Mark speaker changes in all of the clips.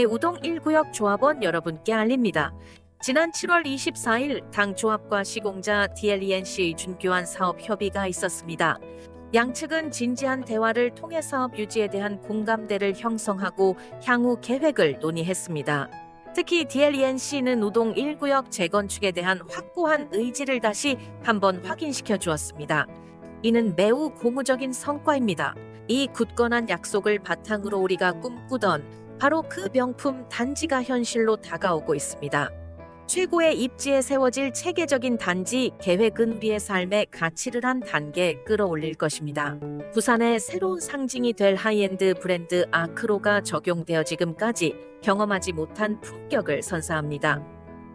Speaker 1: 우동 1구역 조합원 여러분께 알립니다. 지난 7월 24일 당 조합과 시공자 DLENC 준교환 사업 협의가 있었습니다. 양측은 진지한 대화를 통해 사업 유지에 대한 공감대를 형성하고 향후 계획을 논의했습니다. 특히 DLENC는 우동 1구역 재건축에 대한 확고한 의지를 다시 한번 확인시켜 주었습니다. 이는 매우 고무적인 성과입니다. 이 굳건한 약속을 바탕으로 우리가 꿈꾸던 바로 그 명품 단지가 현실로 다가오고 있습니다. 최고의 입지에 세워질 체계적인 단지 계획은 우리의 삶의 가치를 한 단계 끌어올릴 것입니다. 부산의 새로운 상징이 될 하이엔드 브랜드 아크로가 적용되어 지금까지 경험하지 못한 품격을 선사합니다.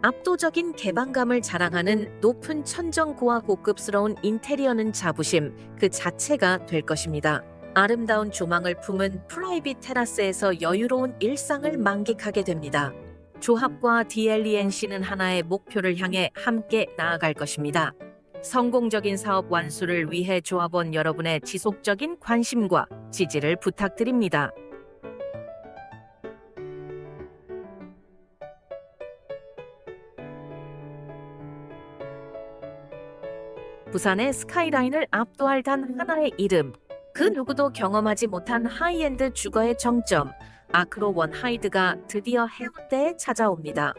Speaker 1: 압도적인 개방감을 자랑하는 높은 천정고와 고급스러운 인테리어는 자부심 그 자체가 될 것입니다. 아름다운 조망을 품은 프라이빗 테라스에서 여유로운 일상을 만끽하게 됩니다. 조합과 DLENC는 하나의 목표를 향해 함께 나아갈 것입니다. 성공적인 사업 완수를 위해 조합원 여러분의 지속적인 관심과 지지를 부탁드립니다. 부산의 스카이라인을 압도할 단 하나의 이름, 그 누구도 경험하지 못한 하이엔드 주거의 정점, 아크로 원 하이드가 드디어 해운대에 찾아옵니다.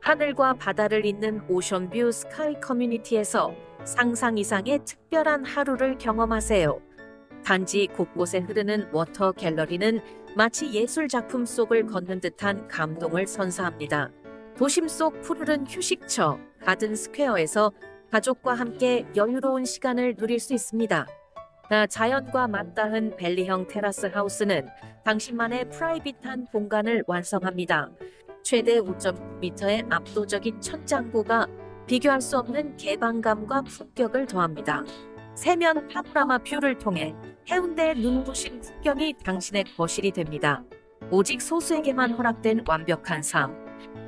Speaker 1: 하늘과 바다를 잇는 오션뷰 스카이 커뮤니티에서 상상 이상의 특별한 하루를 경험하세요. 단지 곳곳에 흐르는 워터 갤러리는 마치 예술 작품 속을 걷는 듯한 감동을 선사합니다. 도심 속 푸르른 휴식처 가든 스퀘어에서 가족과 함께 여유로운 시간을 누릴 수 있습니다. 아, 자연과 맞닿은 벨리형 테라스 하우스는 당신만의 프라이빗한 공간을 완성합니다. 최대 5.9m의 압도적인 천장고가 비교할 수 없는 개방감과 품격을 더합니다. 세면 파노라마 뷰를 통해 해운대의 눈부신 풍경이 당신의 거실이 됩니다. 오직 소수에게만 허락된 완벽한 삶.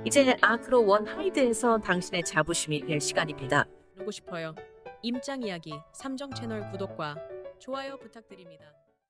Speaker 1: 이제 아크로 원 하이드에서 당신의 자부심이 될 시간입니다.
Speaker 2: 누고 싶어요. 임장 이야기 삼정 채널 구독과 좋아요 부탁드립니다.